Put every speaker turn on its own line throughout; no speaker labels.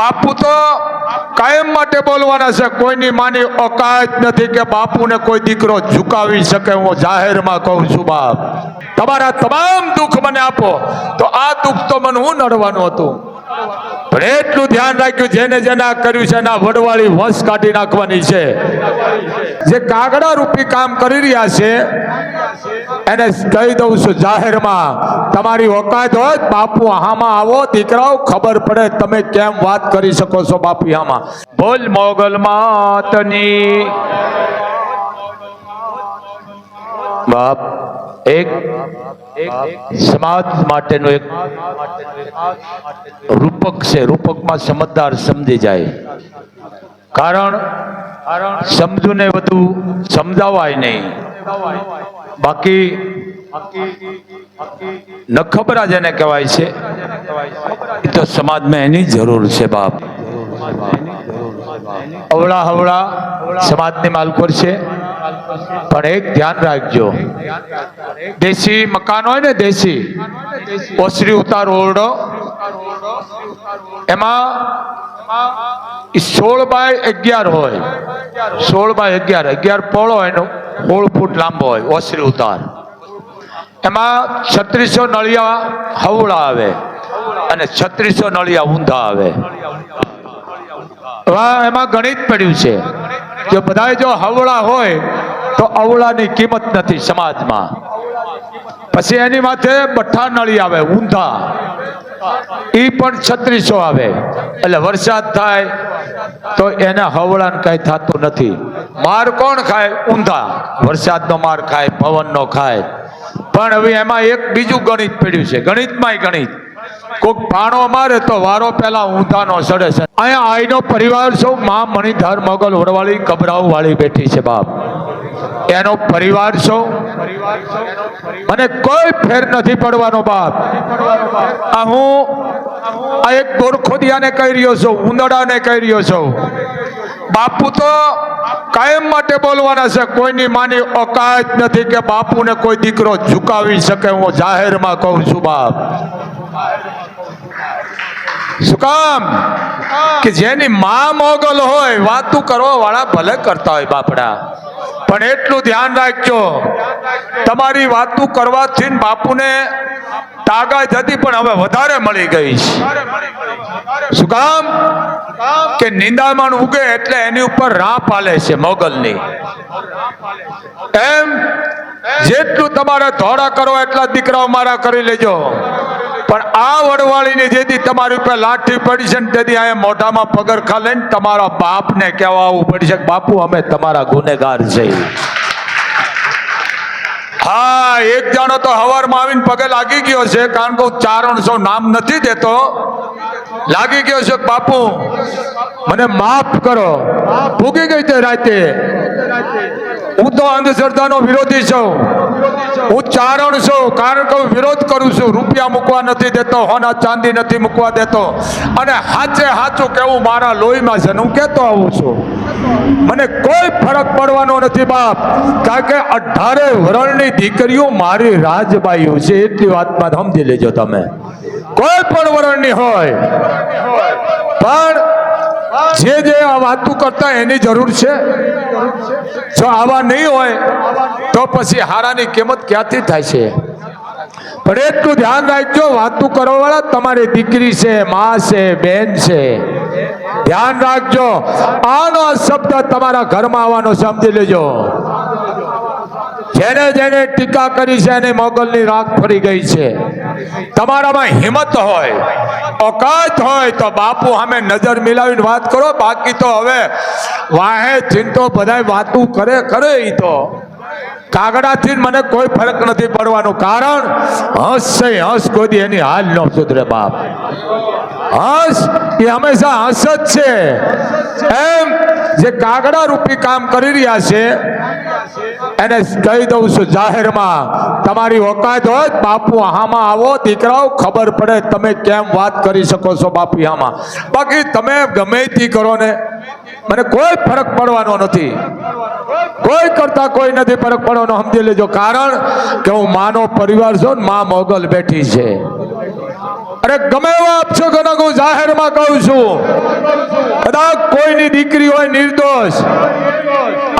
બાપુ તો કાયમ માટે બોલવાના છે, કોઈની માની ઓકાત નથી કે બાપુને કોઈ દીકરો ઝુકાવી શકે, હું જાહેરમાં કહું છું બાપ. તમારા તમામ દુઃખ મને આપો, તો આ દુઃખ તો મને હું નડવાનું હતું? પણ એટલું ધ્યાન રાખ્યું, જેને જેને કર્યું છે, એના વડવાળી વંશ કાઢી નાખવાની છે. જે કાગડા રૂપી કામ કરી રહ્યા છે એને કહી દઉં છું જાહેરમાં, તમારી ઓકાત હોય બાપુ આમાં આવો, દીકરાઓ ખબર પડે તમે કેમ વાત કરી શકો છો બાપુ આમાં બોલ મોગલ માતની. બાપ, એક સમાજ માટેનું એક રૂપક છે. રૂપકમાં સમજદાર સમજી જાય. કારણ સમજુને બધું સમજાવાય નહીં. બાકી નખબરા જેને કહેવાય છે. એ તો સમાજમાં એની જરૂર છે બાપ. અવળા હવળા સમાજની માલકોર છે. પણ એક ધ્યાન રાખજો. દેશી મકાન હોય ને દેશી, ઓસરી ઉતાર ઓરડો, એમાં સોળ બાય અગિયાર હોય. સોળ બાય અગિયાર અગિયાર પોળો હોય સોળ ફૂટ લાંબો હોય, ઓસરી ઉતાર. એમાં છત્રીસો નળિયા હવળા આવે અને છત્રીસો નળિયા ઊંધા આવે. એમાં ગણિત પડ્યું છે. કે બધા જો હવળા હોય, તો અવળાની કિંમત નથી સમાજમાં. પછી એની માથે બઠ્ઠા નળી આવે, ઊંધા. એ પણ છત્રીસો આવે. એટલે વરસાદ થાય તો એને હવળાન કઈ થતું નથી. માર કોણ ખાય? ઊંધા. વરસાદનો માર ખાય પવનનો ખાય. પણ હવે એમાં એક બીજું ગણિત પડ્યું છે. ગણિતમાંય ગણિત. કોક પાણો મારે તો વારો પેલા ઊંધાનો સડે છે. અહીંયા આઈનો પરિવાર સૌ મા મણિધાર મોગલ વડવાળી કબરાઓ વાળી બેઠી છે બાપ. એનો પરિવાર છો મને કોઈ ફેર નથી પડવાનો બાપ. આ હું આ એક ગોરખોદિયાને કહી રહ્યો છું, ઉંદડાને કહી રહ્યો છું. બાપુ તો કાયમ માટે બોલવાના છે, કોઈની માની ઓકાત નથી કે બાપુને કોઈ દીકરો ઝુકાવી શકે, હું જાહેરમાં કહું છું બાપ. શું કામ? કે જેની માં મોગલ હોય વાતું કરવા વાળા ભલે કરતા હોય બાપડા. પણ એટલું ધ્યાન રાખજો. તમારી વાતું કરવાથી બાપુને તાકાત હતી પણ હવે વધારે મળી ગઈ છે. શું કામ? કે નિંદામણ ઉગે એટલે એની ઉપર રાહ પાલે છે મોગલની. એમ. જેટલું તમારે ધોળા કરો એટલા દીકરાઓ મારા કરી લેજો. પણ આ વડવાળીની જેથી તમારી ઉપર લાઠી પડી છે ને તેથી અહીંયા મોઢામાં પગરખા લઈને તમારા બાપને કહેવા આવવું પડી છે બાપુ, અમે તમારા ગુનેગાર છીએ હા, એક જાણો તો હવારમાં આવીને પગે લાગી ગયો છે, કારણ કે હું ચારણસો નામ નથી દેતો. લાગી ગયો છે બાપુ, મને માફ કરો. ભૂગી ગઈ તે રાતે. હું તો અંધશ્રદ્ધાનો વિરોધી છું. હું ચારણ છું, કારણ કે હું વિરોધ કરું છું. રૂપિયા મૂકવા નથી દેતો, હોના ચાંદી નથી મૂકવા દેતો. અને હાચે હાચું કેવું મારા લોહીમાં છે હું કહેતો આવું છું. મને કોઈ ફરક પડવાનો નથી બાપ. કારણ કે અઢારે વરણની દીકરીઓ મારી રાજબાઈઓ છે, એટલી વાતમાં સમજી લેજો તમે. કોઈ પણ વરણની હોય. પણ જે જે આ વાતું કરતા એની જરૂર છે. જો આવા નહીં હોય, તો પછી હારાની કિંમત ક્યાંથી થાય છે? પણ એટલું ધ્યાન રાખજો, વાતું કરવાવાળા તમારી દીકરી છે, મા છે, બેન છે. ધ્યાન રાખજો. આનો શબ્દ તમારા ઘરમાં આવવાનો સમજી લેજો. જેને જેને ટીકા કરી છે, એને મોગલની રાખ ફરી ગઈ છે. તમારામાં હિંમત હોય, ઓકાત હોય તો બાપુ અમે નજર મિલાવીને વાત કરો. બાકી તો હવે વાહે ચિંતો બધાય વાતું કરે કરે એ તો. કાગડાથી મને કોઈ ફરક નથી પડવાનો કારણ, હંસ છે, હંસ કોઈ એની હાલ ન સુધરે બાપ. હંસ એ હંમેશા હંસ જ છે. એમ જે કાગડા રૂપી કામ કરી રહ્યા છે એને કહી દઉં છું, જાહેરમાં તમારી ઓકાત હોય બાપુ આમાં આવો, દીકરાઓ ખબર પડે તમે કેમ વાત કરી શકો છો બાપુ આમાં બાકી તમે ગમે તે કરો ને, મને કોઈ ફરક પડવાનો નથી. કોઈ કરતા કોઈ નથી ફરક પડવાનો, સમજી લેજો. કારણ કે હું માનો પરિવાર છું મા મોગલ બેઠી છે. અરે ગમે એવા અપશકનો હું જાહેરમાં કહું છું. કદાચ કોઈની દીકરી હોય નિર્દોષ.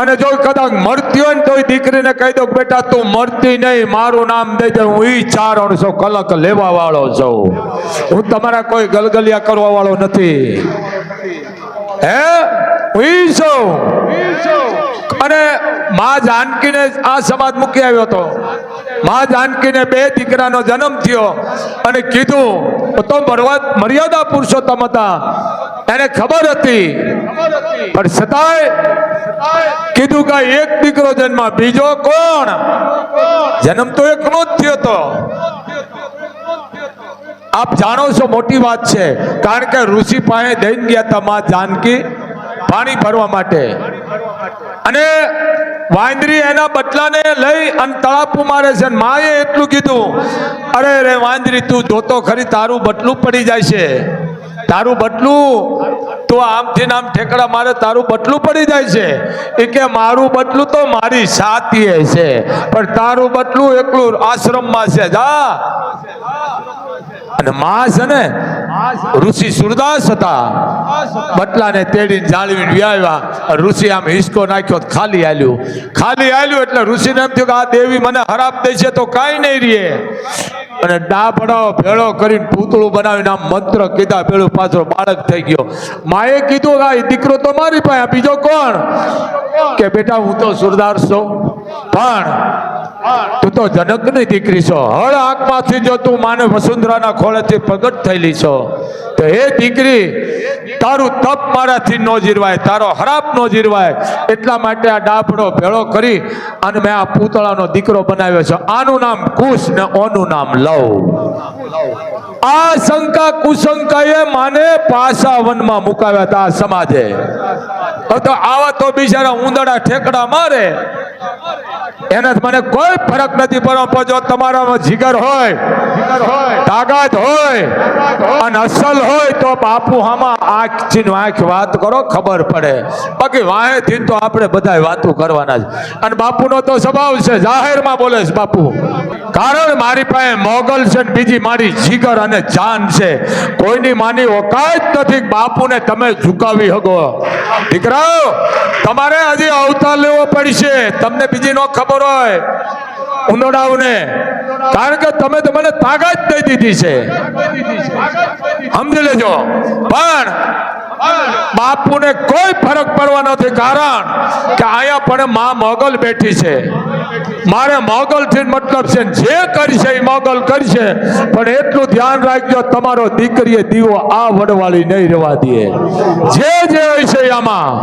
અને જો કદાચ મરતી હોય ને તો દીકરીને કહી દો, બેટા, તું મરતી નહીં, મારું નામ દઈ દે, હું ઈ ચાર અણસો કલક લેવા વાળો છું. હું તમારા કોઈ ગલગલિયા કરવા વાળો નથી. હે? હું ઈ છું. અને મા જાનકીને આ સમાજ મૂકી આવ્યો હતો. મા જાનકીને બે દીકરાનો જન્મ થયો. અને કીધું, તો મર્યાદા પુરુષોત્તમ હતા. એને ખબર હતી. પણ છતાંય કીધું કે એક દીકરો જન્મ બીજો કોણ? જન્મ તો એકનો જ થયો હતો આપ જાણો છો મોટી વાત છે. કારણ કે ઋષિ પાસે દઈને ગયા હતા માં જાનકી પાણી ભરવા માટે. અને વાંદરી એના બટલાને લઈ અને તળાપુ મારે છે માએ એટલું કીધું, અરે રે વાંદરી, તું જોતો ખરી, તારું બટલું પડી જાય છે. તારું બટલું. તો આમથી નામ ઠેકડા મારે તારું બટલું પડી જાય છે. એ કે મારું બટલું તો મારી સાતીએ છે. પણ તારું બટલું એકલું આશ્રમમાં છે. જા. અને માં છે ને ઋષિ સુરદાસ હતા. બટલાને તેડીને જાળવીને વ્યાવ્યા. ઋષિ આમ હિસકો નાખ્યો ખાલી આલ્યું. ખાલી આલ્યું એટલે ઋષિને એમ થયું કે આ દેવી મને હરાપ દે છે તો કાંઈ નહીં રહે. અને ડાબડો ભેળો કરીને પૂતળું બનાવીને આમ મંત્ર કીધા. ભેળું પાછળ બાળક થઈ ગયો. માએ કીધું કે આ દીકરો તો મારી પાસે બીજો કોણ? કે બેટા હું તો સુરદાર છું. પણ તું તો જનકની દીકરી છો. હળ આંખમાંથી જો તું માને વસુંધરાના ખોળેથી પ્રગટ થયેલી છો, તો હે દીકરી, તારું તપ મારાથી ન જીરવાય, તારો હરાપ ન જીરવાય. એટલા માટે આ ડાબડો ભેળો કરી અને મેં આ પૂતળાનો દીકરો બનાવ્યો છે. આનું નામ કુશ ને ઓનું નામ લવ. આ શંકા કુશંકાએ માને પાસા વનમાં મુકાવ્યા હતા આ સમાજે. તો આવા તો બિચારા ઉંદડા ઠેકડા મારે. એને મને કોઈ ફરક નથી પડતો જો તમારામાં જીગર હોય, તાકાત હોય, અને અસલ હોય તો બાપુ આમાં આંખ ચીન આંખ વાત કરો, ખબર પડે. બાકી વાહે થી તો આપણે બધા વાતો કરવાના જ. અને બાપુનો તો સ્વભાવ છે, જાહેરમાં બોલે છે બાપુ. કારણ મારી પાસે મોગલ છે બીજી મારી જીગર અને જાન છે. કોઈની માની ઓકાત નથી બાપુને તમે ઝુકાવી શકો. દીકરાઓ, તમારે હજી અવતાર લેવો પડશે. તમને બીજી નો ખબર હોય ઉંદડાઓને કારણ કે તમે તો મને તાકાત દઈ દીધી છે. સમજી લેજો. પણ બાપુને કોઈ ફરક પડવા નથી કારણ કે અહીંયા પણ મા મોગલ બેઠી છે. મારે મોગલ થી મતલબ છે જે કરશે એ મોગલ કરશે, પણ એટલું ધ્યાન રાખજો, તમારો દીકરીએ દીવો આ વડવાળી નહીં રહેવા દે. જે જે હોય આમાં,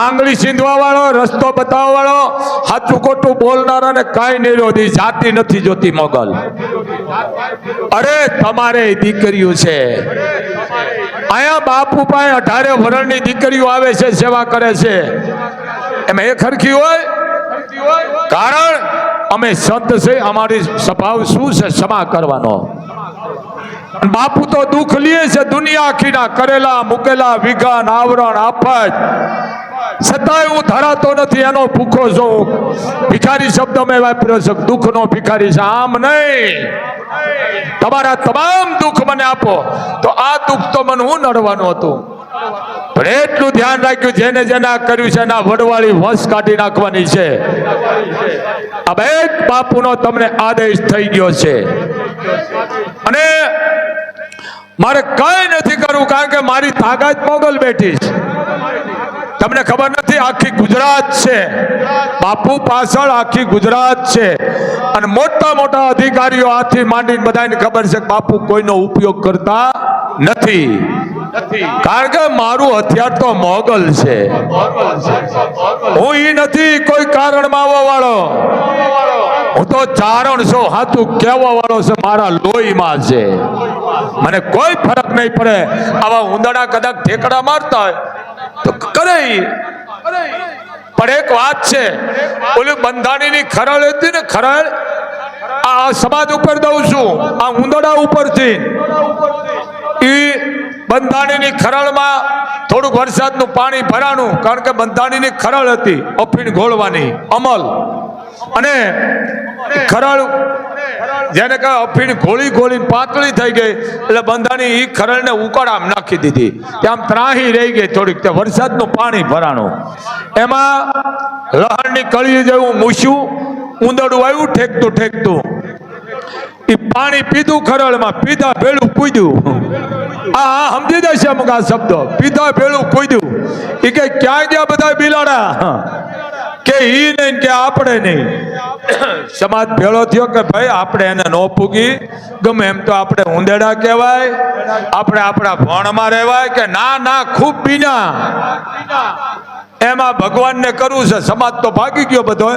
આંગળી સીંધવા વાળો રસ્તો બતાવવા વાળો સાચું ખોટું બોલનારાને કાંઈ નહીં રોધી જાતિ નથી જોતી મોગલ. અરે, તમારે દીકરીઓ છે. અહીંયા બાપુ પાસે અઢારે વરણની દીકરીઓ આવે છે, સેવા કરે છે. એમાં એક ખરખી હોય? કારણ અમે સંત છે, અમારી સ્વભાવ શું છે? ક્ષમા કરવાનો. બાપુ તો દુઃખ લે છે, દુનિયા આખીના કરેલા, મૂકેલા, વિઘન, આવરણ, આફત. છતાંય હું ધરાતો નથી, એનો ભૂખો છું ભિખારી શબ્દ મેં વાપર્યો છે, દુઃખનો ભિખારી છે. આમ નહીં. તમારા તમામ દુઃખ આપો. તો આ દુઃખ તો મને હું નડવાનું હતું? પણ એટલું ધ્યાન રાખ્યું, જેને જેને આ કર્યું છે, એના વડવાળી વંશ કાઢી નાખવાની છે. આ બે બાપુનો તમને આદેશ થઈ ગયો છે. અને મારે કઈ નથી કરવું, કારણ કે મારી તાકાત મોગલ બેઠી છે. તમને ખબર નથી, આખી ગુજરાત છે. બાપુ પાછળ આખી ગુજરાત છે. અને મોટા મોટા અધિકારીઓ આથી માંડીને બધાને ખબર છે કે બાપુ કોઈનો ઉપયોગ કરતા નથી. કારણ કે મારું હથિયાર તો મોગલ છે. હું ઈ નથી, કોઈ કારણમાં આવવા વાળો. હું તો ચારણ છું, હાથું કહેવા વાળો છે, મારા લોહીમાં છે. મને કોઈ ફરક નહીં પડે. આવા ઉંદડા કદાચ ઠેકડા મારતા હોય. તો કરે પણ એક વાત છે, ઓલી બંધાણીની ખરળ હતી ને ખરળ, આ સમાજ ઉપર દઉં છું, આ ઉંદડા ઉપરથી. એ બંધાણીની ખરળમાં થોડુંક વરસાદનું પાણી ભરાણું, કારણ કે બંધાણીની ખરળ હતી, અફીણ ઘોળવાની, અમલ. અને ખરળ જેને કહે અફીણ ખોળી ખોળી પાતળી થઈ ગઈ. એટલે બંધાની ઈ ખરણને ઉકાળામાં નાખી દીધી. ત્યાં આમ ત્રાહી રહી ગઈ થોડીક તે વરસાદનું પાણી ભરાણું. એમાં લહણની કળી જેવું મૂસ્યું ઉંદડું આવ્યું, ઠેકતું ઠેકતું. એ પાણી પીધું ખરળમાં પીધા ભેળું કૂદ્યું. આ આ સમજી જશે અમુક આ શબ્દ. પીધા ભેળું કૂદ્યું. એ કે, ક્યાં ગયા બધા બિલાડા? કે ઈ નહીં કે આપણે નહીં. સમાજ ભેળો થયો કે ભાઈ આપણે એને ન પૂગી. ગમે એમ તો આપણે ઉંદેડા કહેવાય. આપણે આપણા ભણમાં રહેવાય કે ના ના, ખૂબ બીના એમાં ભગવાનને કરવું છે. સમાજ તો ભાગી ગયો બધો.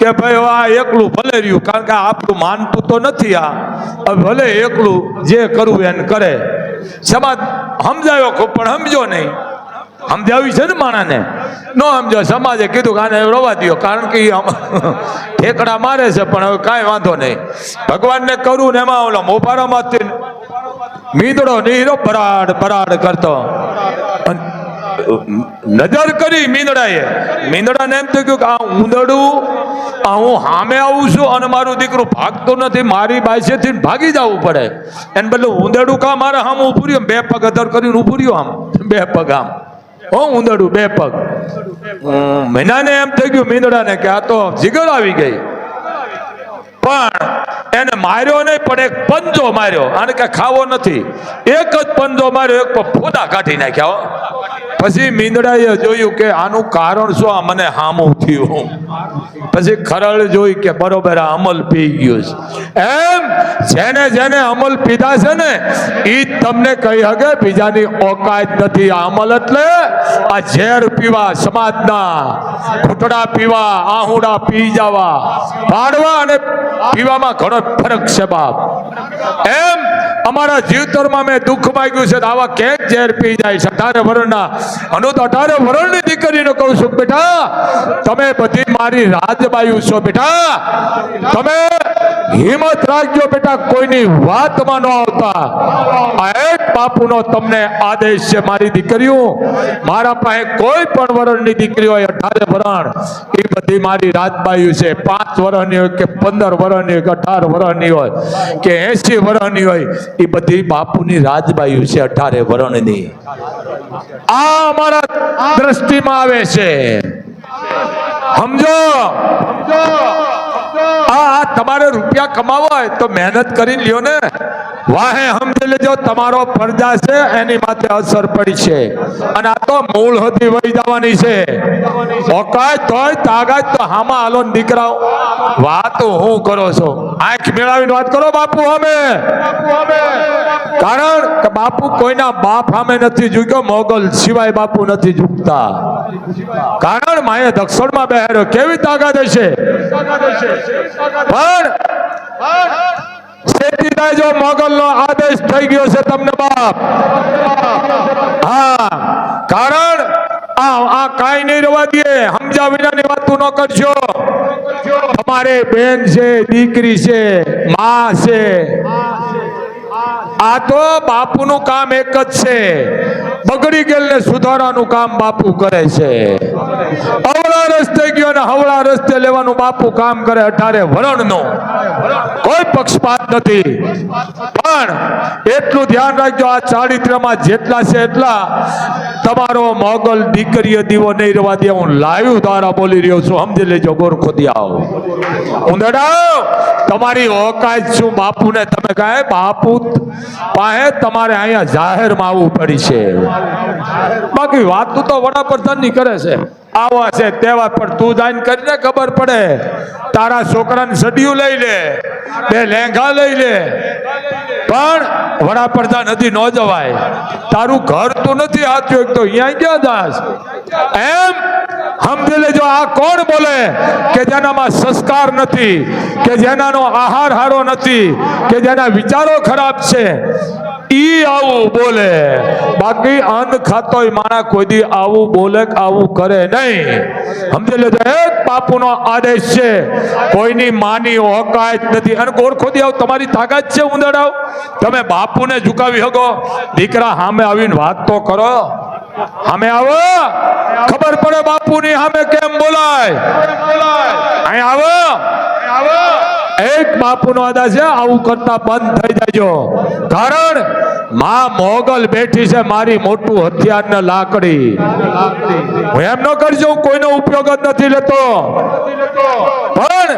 કે ભાઈ આ એકલું ભલે રહ્યું. કારણ કે આપણું માનતું તો નથી આ. ભલે એકલું જે કરવું એને કરે. સમાજ સમજાયો ખૂબ, પણ સમજો નહીં. સમજાવી છે ને માણાને ન સમજો સમાજે કીધું કે આને રવા દો કારણ કે ઠેકડા મારે છે, પણ હવે કાંઈ વાંધો નહીં. ભગવાનને કરું ને એમાં ઓલા મોભારામાંથી મીંદડો નીરો બરાડ બરાડ કરતો. નજર કરી મીંદડાએ. મીંદડાને એમ થયું કે આ ઉંદડું આ હું સામે આવું છું અને મારું દીકરું ભાગતું નથી, મારી બાઈસેથી ભાગી જવું પડે. એને બદલે ઉંદડું કા મારે આમ ઊભું રહ્યું? બે પગ અધર કરીને ઊભું રહ્યું આમ. બે પગ આમ. હો ઉંદરડું બે પગ. મહિનાને એમ થઈ ગયું મીંદડાને કે આ તો જીગર આવી ગઈ. પણ એને માર્યો નહીં પણ એક પંજો માર્યો. આને કે ખાવો નથી. એક જ પંજો માર્યો એક ફોદા કાઢી નાખ્યા હો. પછી મીંદડાએ જોયું કે આનું કારણ શું? આ મને હામું થયું. પછી ખરળ જોઈ કે બરોબર આ અમલ પી ગયો છે. એમ જેને જેને અમલ પીધા છે ને એ તમને કહી હગે બીજાની ઓકાત નથી. આ અમલ એટલે આ ઝેર પીવા, સમાજના ઘૂંટડા પીવા, આહુડા પી જવા. પાડવા અને પીવામાં ઘણો ફરક છે બાપ. એમ અમારા જીવતરમાં મેં દુઃખ માગ્યું છે. આવા કેક ઝેર પી જાય છે. અઢારે વરણના, અનુ તો અઢારે વરણની દીકરીને કહું છું. બેટા, તમે બધી મારી રાજબાયુ છો, બેટા. તમે હિંમત રાખજો, બેટા. કોઈની વાતમાં ન આવતા. આ એક બાપુનો તમને આદેશ છે, મારી દીકરીઓ. મારા પાસે કોઈ પણ વરણની દીકરી હોય, અઢારે વરણ, એ બધી મારી રાજબાયુ છે. પાંચ વરણની હોય કે પંદર વરણની હોય કે અઢાર વરણની હોય કે એસી વરણની હોય એ બધી બાપુની રાજબાયુ છે અઢારે વરણની. આ અમારા દ્રષ્ટિમાં આવે છે. સમજો? આ તમારે રૂપિયા કમાવા હોય તો મહેનત કરી લ્યો ને. વાહે સમજી લેજો તમારો ફરજા છે, એની માથે અસર પડી છે. અને આ તો મૂળ હતી વહી જવાની છે. ઓકાત તોય તાકાત તો હામાં હાલો ને દીકરાઓ. વાતો હું કરો છો? આંખ મેળાવીને વાત કરો બાપુ અમે. કારણ કે બાપુ કોઈના બાપ સામે નથી ઝૂક્યો, મોગલ સિવાય બાપુ નથી ઝૂકતા. કારણ માએ દક્ષિણમાં બેહાર્યો કેવી તાકાત હશે? પણ શેઠીરાય જો મોગલનો આદેશ થઈ ગયો છે તમને બાપ. હા, કારણ આ આ કાઈ નહીં રવા દે સમજા વિનાની વાતો ન કરશો. તમારે બેન છે, દીકરી છે, માં છે. આ તો બાપુનું કામ એક જ છે. બગડી ગયેલને સુધારવાનું કામ બાપુ કરે છે. અવળા રસ્તે ગયો ને હવળા રસ્તે લેવાનું બાપુ કામ કરે અઢારે વરણનું. કોઈ પક્ષપાત નથી. પણ એટલું ધ્યાન રાખજો, આ ચારિત્રમાં જેટલા છે એટલા. તમારો મોગલ દીકરીએ દીવો નહીં રહેવા દે, હું લાઈવ દ્વારા બોલી રહ્યો છું. સમજી લેજો ગોરખોદિયાઓ ઉંદડાઓ તમારી ઓકાત છું બાપુને. તમે કહે, બાપુ પાસે તમારે અહીંયા જાહેરમાં આવવું પડી છે. બાકી વાત તો વડાપ્રધાનની કરે છે. આવા છે તેવા પણ તું જાઈને કરીને ખબર પડે. તારા છોકરાને સડિયું લઈ લે, બે લેંઘા લઈ લે. પણ વડાપ્રધાન નથી ન જવાય. તારું ઘર તો નથી હાથ્યું એક તો અહીંયા ક્યાં દાસ? એમ? સમજી લેજો આ કોણ બોલે કે જેનામાં સંસ્કાર નથી, કે જેનાનો આહાર હારો નથી, કે જેના વિચારો ખરાબ છે? ઈ આવું બોલે. બાકી અન્ન ખાતોય માણા કોઈ દી આવું બોલે આવું કરે નહીં. સમજી લેજો, એક બાપુનો આદેશ છે, કોઈની માની ઓકાત નથી. અને ગોરખોદી આવું તમારી તાકાત છે ઉંદડાવ તમે બાપુને ઝુકાવી શકો દીકરા સામે આવીને વાત તો કરો. સામે આવો. ખબર પડે બાપુની સામે કેમ બોલાય. અહીં આવો. એક બાપુનો અદા છે, આવું કરતા બંધ થઈ જાજો. કારણમાં મોગલ બેઠી છે, મારી મોટું હથિયાર ને લાકડી. હું એમ ન કરજો કોઈનો ઉપયોગ જ નથી લેતો. પણ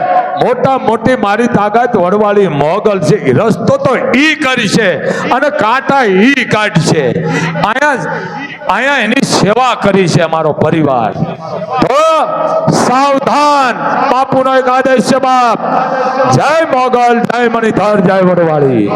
મોટા મોટી મારી તાકાત વડવાળી મોગલ છે. રસ્તો તો ઈ કરી છે અને કાંટા ઈ કાઢશે. અહીંયા અહીંયા એની સેવા કરી છે અમારો પરિવાર. તો સાવધાન. બાપુનો એક આદેશ છે બાપ. જય મોગલ, જય મણિધર, જય વડવાળી.